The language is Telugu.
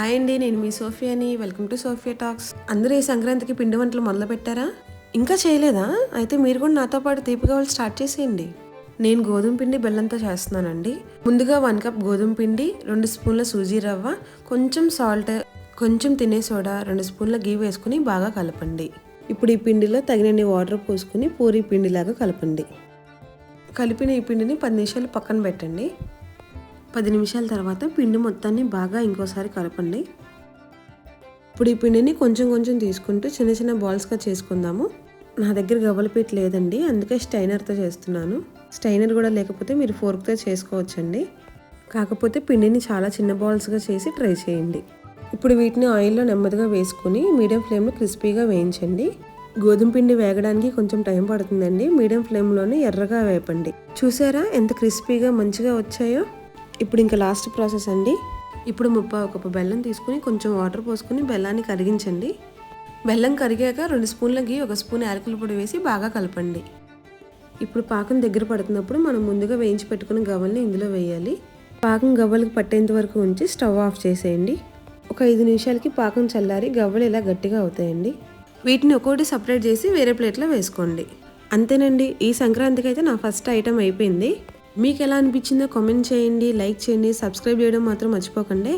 హాయ్ అండి నేను మీ సోఫియాని. Welcome to Sophia Talks. అందరూ ఈ సంక్రాంతికి పిండి వంటలు మొదలు పెట్టారా ఇంకా చేయలేదా? అయితే మీరు కూడా నాతో పాటు తీపి కావాలి స్టార్ట్ చేసేయండి. నేను గోధుమ పిండి బెల్లంతో చేస్తున్నానండి. ముందుగా వన్ కప్ గోధుమ పిండి రెండు స్పూన్ల సూజీ రవ్వ కొంచెం సాల్ట్ కొంచెం తినే సోడా రెండు స్పూన్ల గీ వేసుకుని బాగా కలపండి. ఇప్పుడు ఈ పిండిలో తగినన్ని వాటర్ పోసుకుని పూరి పిండిలాగా కలపండి. కలిపిన ఈ పిండిని పది నిమిషాలు పక్కన పెట్టండి. పది నిమిషాల తర్వాత పిండి మొత్తాన్ని బాగా ఇంకోసారి కలపండి. ఇప్పుడు ఈ పిండిని కొంచెం కొంచెం తీసుకుంటూ చిన్న చిన్న బాల్స్గా చేసుకుందాము. నా దగ్గర గవ్వలపీట లేదండి అందుకే స్టైనర్తో చేస్తున్నాను. స్టైనర్ కూడా లేకపోతే మీరు ఫోర్క్తో చేసుకోవచ్చండి. కాకపోతే పిండిని చాలా చిన్న బాల్స్గా చేసి ట్రై చేయండి. ఇప్పుడు వీటిని ఆయిల్లో నెమ్మదిగా వేసుకుని మీడియం ఫ్లేమ్లో క్రిస్పీగా వేయించండి. గోధుమ పిండి వేగడానికి కొంచెం టైం పడుతుందండి మీడియం ఫ్లేమ్లోనే ఎర్రగా వేపండి. చూసారా ఎంత క్రిస్పీగా మంచిగా వచ్చాయో? ఇప్పుడు ఇంకా లాస్ట్ ప్రాసెస్ అండి. ఇప్పుడు ముప్పై కప్పు బెల్లం తీసుకుని కొంచెం వాటర్ పోసుకుని బెల్లాన్ని కరిగించండి. బెల్లం కరిగాక రెండు స్పూన్లకి గీ ఒక స్పూన్ యాలకుల పొడి వేసి బాగా కలపండి. ఇప్పుడు పాకం దగ్గర పడుతున్నప్పుడు మనం ముందుగా వేయించి పెట్టుకున్న గవ్వల్ని ఇందులో వేయాలి. పాకం గవ్వలకు పట్టేంత వరకు ఉంచి స్టవ్ ఆఫ్ చేసేయండి. ఒక ఐదు నిమిషాలకి పాకం చల్లారి గవ్వలు ఇలా గట్టిగా అవుతాయండి. వీటిని ఒక్కొక్కటి సపరేట్ చేసి వేరే ప్లేట్లో వేసుకోండి. అంతేనండి ఈ సంక్రాంతికి అయితే నా ఫస్ట్ ఐటెం అయిపోయింది. మీకు ఎలా అనిపించిందో కామెంట్ చేయండి లైక్ చేయండి సబ్స్క్రైబ్ చేయడం మాత్రం మర్చిపోకండి.